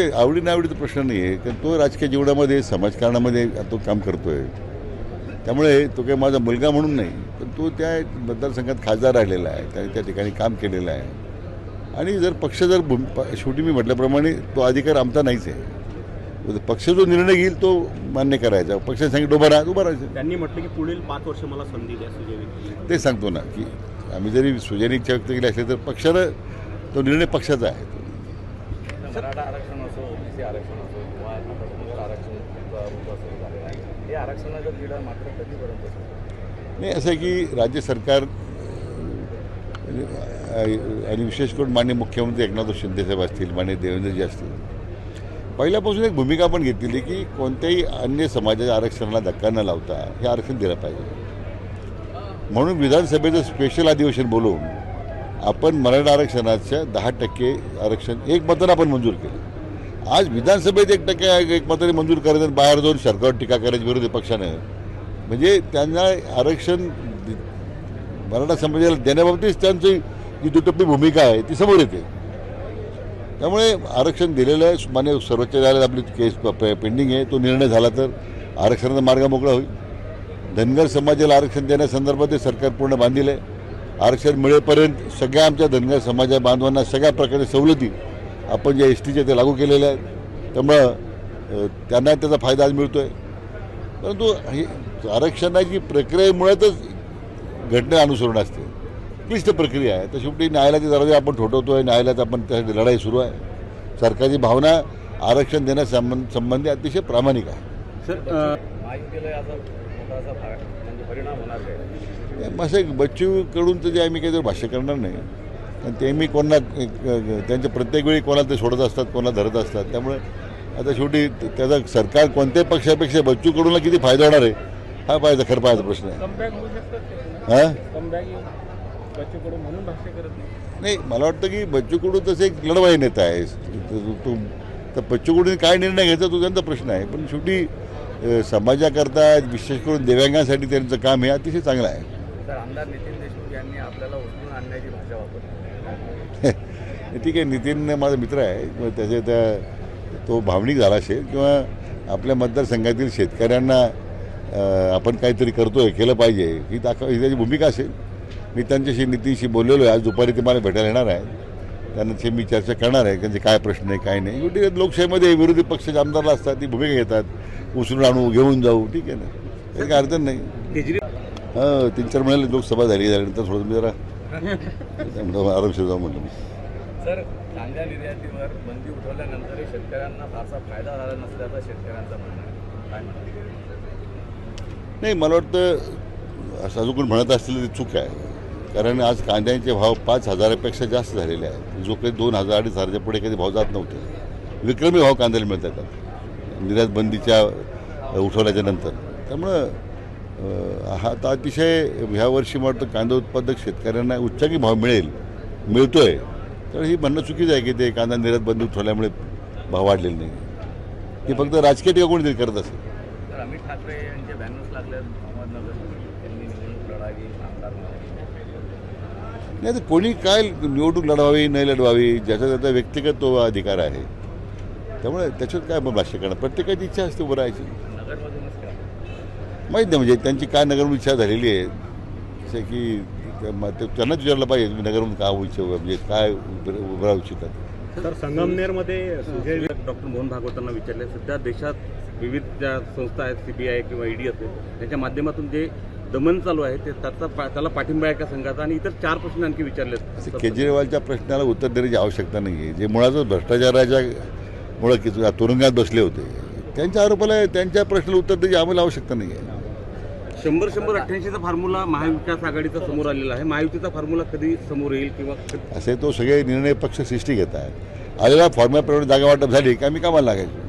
आवडी नावडीचा प्रश्न नाही आहे कारण तो राजकीय जीवनामध्ये समाजकारणामध्ये तो काम करतोय. त्यामुळे तो काही माझा मुलगा म्हणून नाही पण तो त्या मतदारसंघात खासदार राहिलेला आहे त्याने त्या ठिकाणी काम केलेलं आहे. आणि जर पक्ष जर शेवटी मी म्हटल्याप्रमाणे तो अधिकार आमचा नाहीच आहे. तो पक्ष जो निर्णय घेईल तो मान्य करायचा. पक्षाने सांगितलं उभं राहा उभं राहायचं त्यांनी म्हटलं की पुढील पाच वर्ष मला संधी द्या ते सांगतो ना की आम्ही जरी सुजनी इच्छा व्यक्त केली असली तर पक्षानं तो निर्णय पक्षाचा आहे. मराठा आरक्षण असो किंवा आरक्षण मुद्दा सुरू आहे. हे आरक्षणाचा तिढा मात्र कधीपर्यंत नाही असं आहे की राज्य सरकार म्हणजे, आणि विशेष करून मान्य मुख्यमंत्री एकनाथ शिंदेसाहेब असतील मान्य देवेंद्रजी असतील पहिल्यापासून एक भूमिका आपण घेतलेली की कोणत्याही अन्य समाजाच्या आरक्षणाला धक्का न लावता हे आरक्षण दिलं पाहिजे. म्हणून विधानसभेचं स्पेशल अधिवेशन बोलवून आपण मराठा आरक्षणाच्या दहा टक्के आरक्षण एक मतदान आपण मंजूर केलं. आज विधानसभेत एक टक्के एक मताने मंजूर करायचं आणि बाहेर जाऊन सरकारवर टीका करायची विरोधी पक्षाने. म्हणजे त्यांना आरक्षण मराठा समाजाला देण्याबाबतीत त्यांची जी दुटप्पी भूमिका आहे ती समोर येते. त्यामुळे आरक्षण दिलेलं आहे मान्य सर्वोच्च न्यायालयात आपली केस प- पेंडिंग आहे तो निर्णय झाला तर आरक्षणाचा मार्ग मोकळा होईल. धनगर समाजाला आरक्षण देण्यासंदर्भात ते सरकार पूर्ण बांधील आहे. आरक्षण मिळेपर्यंत सगळ्या आमच्या धनगर समाजा बांधवांना सगळ्या प्रकारच्या सवलती आपण ज्या एस टीच्या ते लागू केलेल्या आहेत त्यामुळं त्यांना त्याचा फायदा आज मिळतो आहे परंतु हे आरक्षणाची प्रक्रिया मुळातच घटना अनुसरण असते. क्लिष्ट प्रक्रिया आहे. तर शेवटी न्यायालयाचे दरवाजे आपण ठोठवतो आहे न्यायालयात आपण त्यासाठी लढाई सुरू आहे. सरकारची भावना आरक्षण देण्यासंबंध संबंधी अतिशय प्रामाणिक आहे. सर म्हणजे परिणाम होणार काय? असं एक बच्चूकडून तर जे आम्ही काही भाष्य करणार नाही. ते मी कोणाला त्यांच्या प्रत्येक वेळी कोणाला ते सोडत असतात कोणाला धरत असतात. त्यामुळे आता शेवटी त्याचा सरकार कोणत्याही पक्षापेक्षा बच्चूकडूनला किती फायदा होणार आहे? हा पाहायचा खरं पाहायचा प्रश्न आहे. हां? बच्चूकडून नाही. मला वाटतं की बच्चू कडू तसे एक लढवाई नेता आहे. तो- तर बच्चू कडूने काय निर्णय घ्यायचा तो त्यांचा प्रश्न आहे. पण शेवटी समाजाकरता विशेष करून दिव्यांगांसाठी त्यांचं काम हे अतिशय चांगलं आहे. तर आमदार नितीन देशमुख यांनी आपल्याला उचलून आणण्याची भाषा वापरली. ठीक आहे नितीन माझा मित्र आहे. किंवा त्याचे त्या तो भावनिक झाला असेल किंवा आपल्या मतदारसंघातील शेतकऱ्यांना आपण काहीतरी करतोय केलं पाहिजे ही दाखव ही त्याची भूमिका असेल. मी त्यांच्याशी नितीनशी बोललेलो आहे. आज दुपारी ते मला भेटायला येणार आहे त्यांची मी चर्चा करणार आहे त्यांचे काय प्रश्न आहे काय नाही. शेवटी लोकशाहीमध्ये विरोधी पक्षाचे आमदार असतात ती भूमिका घेतात. उचलून आणू घेऊन जाऊ ठीक आहे ना. काय अडचण नाही. केजरीवाल हां तीन चार महिन्याला लोकसभा झाली झाल्यानंतर थोडं मी जरा त्यामुळं आरामशीर जाऊ म्हटलं मी. सर कांद्या निर्यातीवर बंदी उठवल्यानंतरही शेतकऱ्यांना फारसा फायदा झाला नसल्याचं शेतकऱ्यांचं म्हणणं आहे. काय म्हणणं नाही मला वाटतं असं अजून कोणी म्हणत असलेलं ते चूक आहे. कारण आज कांद्याचे भाव पाच हजारापेक्षा जास्त झालेले आहेत. जो काही दोन हजार अडीच हजारच्या पुढे कधी भाव जात नव्हते. विक्रमी भाव कांद्याला मिळतात. आता निर्यात बंदीच्या उठवल्याच्या नंतर. त्यामुळं हा तर अतिशय ह्या वर्षी मला वाटतं कांदा उत्पादक शेतकऱ्यांना उच्चांकी भाव मिळेल मिळतोय. तर ही म्हणणं चुकीचं आहे की ते कांदा निर्यात बंदी उठवल्यामुळे भाव वाढलेले नाही. हे फक्त राजकीय टीका कोणीतरी करत असेल. अमित ठाकरे यांचे बॅनर्स लागले. नाही तर कोणी काय निवडणूक लढवावी नाही लढवावी ज्याचा त्याचा व्यक्तिगत तो अधिकार आहे. त्यामुळे त्याच्यात काय भाष्य करणार? प्रत्येकाची इच्छा असते उभं राहायची. माहीत नाही म्हणजे त्यांची काय नगरमधून इच्छा झालेली आहे. जसं की त्यांनाच विचारलं पाहिजे तुम्ही नगरमधून का इच्छा म्हणजे काय उभं उभं राहू इच्छितात. तर संगमनेरमध्ये सुजय डॉक्टर मोहन भागवतांना विचारले सध्या देशात विविध ज्या संस्था आहेत सी बी आय किंवा ईडी असेल त्याच्या माध्यमातून जे दमन चालू आहे ते त्याचा पा- त्याला पाठिंबा आहे का संघाचा? आणि इतर चार प्रश्न आणखी विचारलेत असं केजरीवालच्या प्रश्नाला उत्तर देण्याची आवश्यकता नाही आहे जे मुळातच भ्रष्टाचाराच्या मुळं की तुरुंगात बसले होते. त्यांच्या आरोपाला त्यांच्या प्रश्नाला उत्तर द्यायची आम्हाला आवश्यकता नाही आहे शंभर शंभर अठ्ठ्याऐंशीचा फॉर्म्युला महाविकास आघाडीचा समोर आलेला आहे. महायुतीचा फॉर्म्युला कधी समोर येईल किंवा असे तो सगळे निर्णय पक्ष सृष्टी घेत आहेत. आलेल्या फॉर्म्युलाप्रमाणे जागा वाटप झाली की? आम्ही कामाला लागायचो.